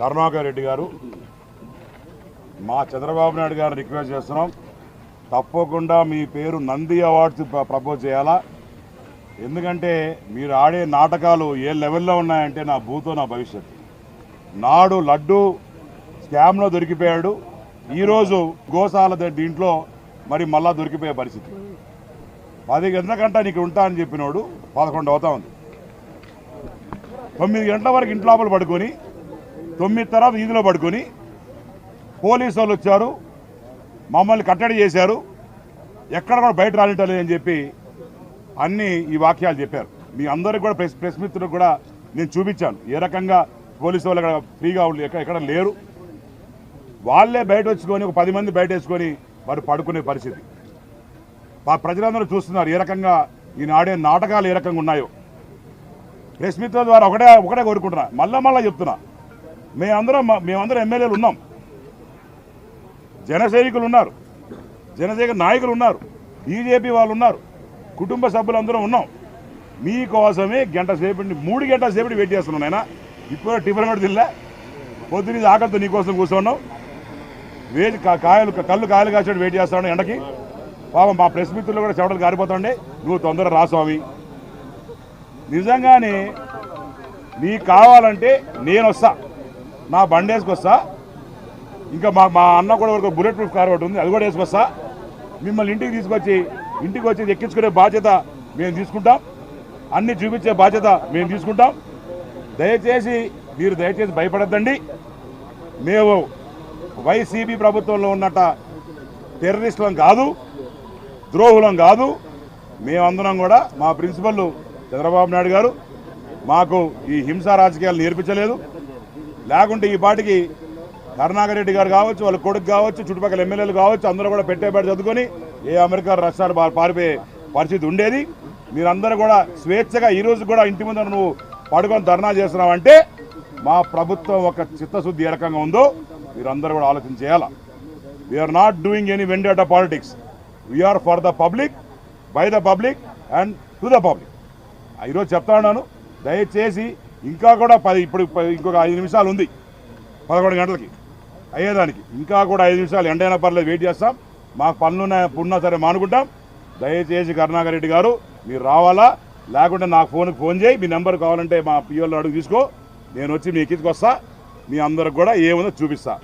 కరుణాకర్ రెడ్డి గారు మా చంద్రబాబు నాయుడు గారు రిక్వెస్ట్ చేస్తున్నాం. తప్పకుండా మీ పేరు నంది అవార్డ్స్ ప్రపోజ్ చేయాలా? ఎందుకంటే మీరు ఆడే నాటకాలు ఏ లెవెల్లో ఉన్నాయంటే నా భూతో నా భవిష్యత్తు. నాడు లడ్డు స్కామ్లో దొరికిపోయాడు. ఈరోజు గోశాల దీంట్లో మరి మళ్ళా దొరికిపోయే పరిస్థితి. పది గంటలకంటే నీకు ఉంటా అని చెప్పినోడు పదకొండు అవుతా ఉంది. తొమ్మిది గంటల వరకు ఇంట్లోపల పడుకొని తొమ్మిది తర్వాత వీధిలో పడుకొని పోలీసు వాళ్ళు వచ్చారు మమ్మల్ని కట్టడి చేశారు ఎక్కడ కూడా బయట రానిటలేదు అని చెప్పి అన్ని ఈ వాక్యాలు చెప్పారు. మీ అందరికి కూడా ప్రెస్ ప్రెస్ మిత్రులకు కూడా నేను చూపించాను. ఏ రకంగా పోలీసు వాళ్ళు అక్కడ ఫ్రీగా ఎక్కడ ఎక్కడ లేరు. వాళ్ళే బయట వచ్చుకొని ఒక పది మంది బయట వేసుకొని వారు పడుకునే పరిస్థితి. మా ప్రజలందరూ చూస్తున్నారు ఏ రకంగా ఈయన ఆడే నాటకాలు ఏ రకంగా ఉన్నాయో. ప్రెస్ మిత్రుల ద్వారా ఒకటే ఒకటే కోరుకుంటున్నా. మళ్ళా మళ్ళీ చెప్తున్నా. మేమందరం మేమందరం ఎమ్మెల్యేలు ఉన్నాం. జనసైనికులు ఉన్నారు. జనసేన నాయకులు ఉన్నారు. బీజేపీ వాళ్ళు ఉన్నారు. కుటుంబ సభ్యులందరం ఉన్నాం. మీకోసమే గంట సేపటి మూడు గంటల సేపటి వెయిట్ చేస్తున్నాం ఆయన ఇప్పుడు టిఫిన్ కూడా తిల్లా పొద్దున ఆకలితో నీకోసం కూర్చున్నాం. వేడి కా- కాయలు కళ్ళు కాయలు కాసేట్టు వెయిట్ చేస్తున్నాను ఎండకి. పాపం మా ప్రెస్ మిత్రులు కూడా చెవటలు కారిపోతుండే నువ్వు తొందర రాస్వామి నిజంగానే నీకు కావాలంటే నేను వస్తా. నా బండి వేసుకొస్తా. ఇంకా మా మా అన్న కూడా ఒక బుల్లెట్ ప్రూఫ్ కార్ ఒకటి ఉంది అది కూడా వేసుకొస్తా. మిమ్మల్ని ఇంటికి తీసుకొచ్చి ఇంటికి వచ్చి ఎక్కించుకునే బాధ్యత మేము తీసుకుంటాం. అన్ని చూపించే బాధ్యత మేము తీసుకుంటాం. దయచేసి మీరు దయచేసి భయపడద్దండి. మేము వైసీపీ ప్రభుత్వంలో ఉన్నట్ట టెర్రరిస్టులం కాదు ద్రోహులం కాదు. మేమందరం కూడా మా ప్రిన్సిపల్ చంద్రబాబు నాయుడు గారు మాకు ఈ హింసా రాజకీయాలు నేర్పించలేదు. లేకుంటే ఈ పాటికి కరుణాకర్ రెడ్డి గారు కావచ్చు వాళ్ళ కొడుకు కావచ్చు చుట్టుపక్కల ఎమ్మెల్యేలు కావచ్చు అందరూ కూడా పెట్టేబడి చదువుకొని ఏ అమెరికా రష్యాలు పారిపోయే పరిస్థితి ఉండేది. మీరందరూ కూడా స్వేచ్ఛగా ఈరోజు కూడా ఇంటి ముందర నువ్వు పడుకొని ధర్నా చేస్తున్నావంటే మా ప్రభుత్వం ఒక చిత్తశుద్ధి ఏ రకంగా ఉందో మీరందరూ కూడా ఆలోచన చేయాలా? We're not doing any vendetta politics we're for the public by the public and to the public ఈరోజు చెప్తా ఉన్నాను. దయచేసి ఇంకా కూడా పది ఇప్పుడు ఇంకొక ఐదు నిమిషాలు ఉంది. పదకొండు గంటలకి అయ్యేదానికి. ఇంకా కూడా ఐదు నిమిషాలు ఎండైనా పర్లేదు వెయిట్ చేస్తాం. మాకు పనులున్నా ఉన్నా సరే మానుకుంటాం. దయచేసి కరుణాకర్ రెడ్డి గారు మీరు రావాలా? లేకుంటే నాకు ఫోన్కి ఫోన్ చేయి. మీ నెంబర్ కావాలంటే మా పిఎల్ అడుగు తీసుకో. నేను వచ్చి మీ ఎక్కించుకొస్తా మీ అందరికి కూడా ఏముందో చూపిస్తా.